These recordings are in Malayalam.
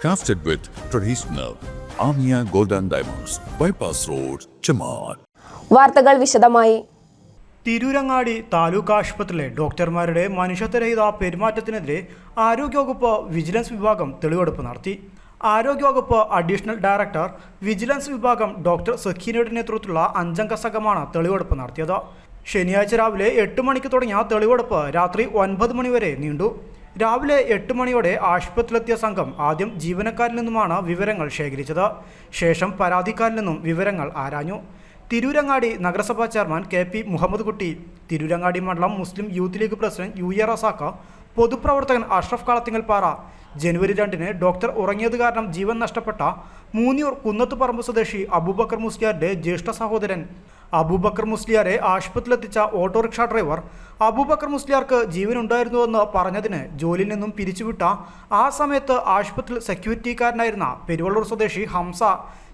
Crafted with traditional Amia Golden Diamonds, Bypass Road, Chamar. വാർത്തകൾ വിശദമായി. തിരൂരങ്ങാടി താലൂക്ക് ആശുപത്രിയിലെ ഡോക്ടർമാരുടെ മനുഷ്യത്വരഹിത പെരുമാറ്റത്തിനെതിരെ ആരോഗ്യവകുപ്പ് വിജിലൻസ് വിഭാഗം തെളിവെടുപ്പ് നടത്തി. ആരോഗ്യവകുപ്പ് അഡീഷണൽ ഡയറക്ടർ വിജിലൻസ് വിഭാഗം ഡോക്ടർ സഖീനയുടെ നേതൃത്വത്തിലുള്ള അഞ്ചംഗ സംഘമാണ് തെളിവെടുപ്പ് നടത്തിയത്. ശനിയാഴ്ച രാവിലെ എട്ട് മണിക്ക് തുടങ്ങിയ തെളിവെടുപ്പ് രാത്രി ഒൻപത് മണിവരെ നീണ്ടു. രാവിലെ എട്ട് മണിയോടെ ആശുപത്രിയിലെത്തിയ സംഘം ആദ്യം ജീവനക്കാരിൽ നിന്നുമാണ് വിവരങ്ങൾ ശേഖരിച്ചത്. ശേഷം പരാതിക്കാരിൽ നിന്നും വിവരങ്ങൾ ആരാഞ്ഞു. തിരൂരങ്ങാടി നഗരസഭാ chairman K P Muhammad Kutty Tirurangadi മണ്ഡലം Muslim Youth League president U A Razak പൊതുപ്രവർത്തകൻ അഷ്റഫ് കളത്തിങ്ങൽ പാറ ജനുവരി രണ്ടിന് ഡോക്ടർ ഉറങ്ങിയത് കാരണം ജീവൻ നഷ്ടപ്പെട്ട മൂന്നിയൂർ കുന്നത്തുപറമ്പ് സ്വദേശി അബൂബക്കർ മുസ്ലിയാരുടെ ജ്യേഷ്ഠ സഹോദരൻ അബൂബക്കർ മുസ്ലിയാരെ ആശുപത്രിയിലെത്തിച്ച ഓട്ടോറിക്ഷ ഡ്രൈവർ അബൂബക്കർ മുസ്ലിയാർക്ക് ജീവനുണ്ടായിരുന്നുവെന്ന് പറഞ്ഞതിന് ജോലിയിൽ നിന്നും പിരിച്ചുവിട്ട ആ സമയത്ത് ആശുപത്രിയിൽ സെക്യൂരിറ്റിക്കാരനായിരുന്ന പെരുവള്ളൂർ സ്വദേശി ഹംസ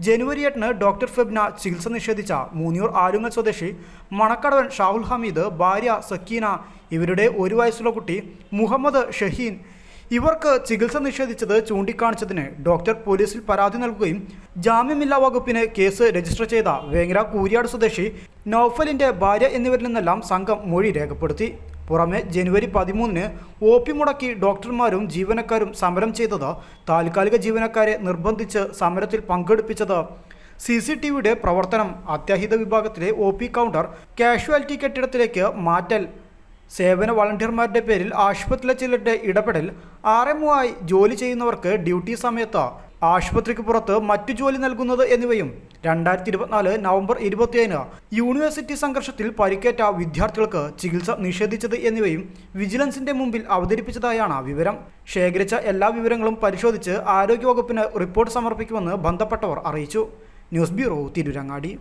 ജനുവരി എട്ടിന് ഡോക്ടർ ഫെബ്ന ചികിത്സ നിഷേധിച്ച മൂന്നിയൂർ ആലുങ്ങൽ സ്വദേശി മണക്കടവൻ ഷാഹുൽ ഹമീദ് ഭാര്യ സക്കീന ഇവരുടെ ഒരു വയസ്സുള്ള കുട്ടി മുഹമ്മദ് ഷഹീൻ ഇവർക്ക് ചികിത്സ നിഷേധിച്ചത് ചൂണ്ടിക്കാണിച്ചതിന് ഡോക്ടർ പോലീസിൽ പരാതി നൽകുകയും ജാമ്യമില്ലാ വകുപ്പിന് കേസ് രജിസ്റ്റർ ചെയ്ത വേങ്ങര കൂരിയാട് സ്വദേശി നൌഫലിന്റെ ഭാര്യ എന്നിവരിൽ നിന്നെല്ലാം സംഘം മൊഴി രേഖപ്പെടുത്തി. പുറമെ ജനുവരി പതിമൂന്നിന് ഒ പി മുടക്കി ഡോക്ടർമാരും ജീവനക്കാരും സമരം ചെയ്തത് താൽക്കാലിക ജീവനക്കാരെ നിർബന്ധിച്ച് സമരത്തിൽ പങ്കെടുപ്പിച്ചത്. സി സി ടി വിയുടെ പ്രവർത്തനം അത്യാഹിത വിഭാഗത്തിലെ ഒ പി കൗണ്ടർ കാഷ്വാലിറ്റി കെട്ടിടത്തിലേക്ക് മാറ്റൽ സേവന വളണ്ടിയർമാരുടെ പേരിൽ ആശുപത്രിയിലെ ചിലരുടെ ഇടപെടൽ ആർ ജോലി ചെയ്യുന്നവർക്ക് ഡ്യൂട്ടി സമയത്ത് ആശുപത്രിക്ക് പുറത്ത് മറ്റു ജോലി നൽകുന്നത് എന്നിവയും രണ്ടായിരത്തി ഇരുപത്തിനാല് നവംബർ ഇരുപത്തിയേഴിന് യൂണിവേഴ്സിറ്റി സംഘർഷത്തിൽ പരിക്കേറ്റ വിദ്യാർത്ഥികൾക്ക് ചികിത്സ നിഷേധിച്ചത് എന്നിവയും വിജിലൻസിന്റെ മുമ്പിൽ അവതരിപ്പിച്ചതായാണ് വിവരം. ശേഖരിച്ച എല്ലാ വിവരങ്ങളും പരിശോധിച്ച് ആരോഗ്യവകുപ്പിന് റിപ്പോർട്ട് സമർപ്പിക്കുമെന്ന് ബന്ധപ്പെട്ടവർ അറിയിച്ചു. News bureau Tirurangadi.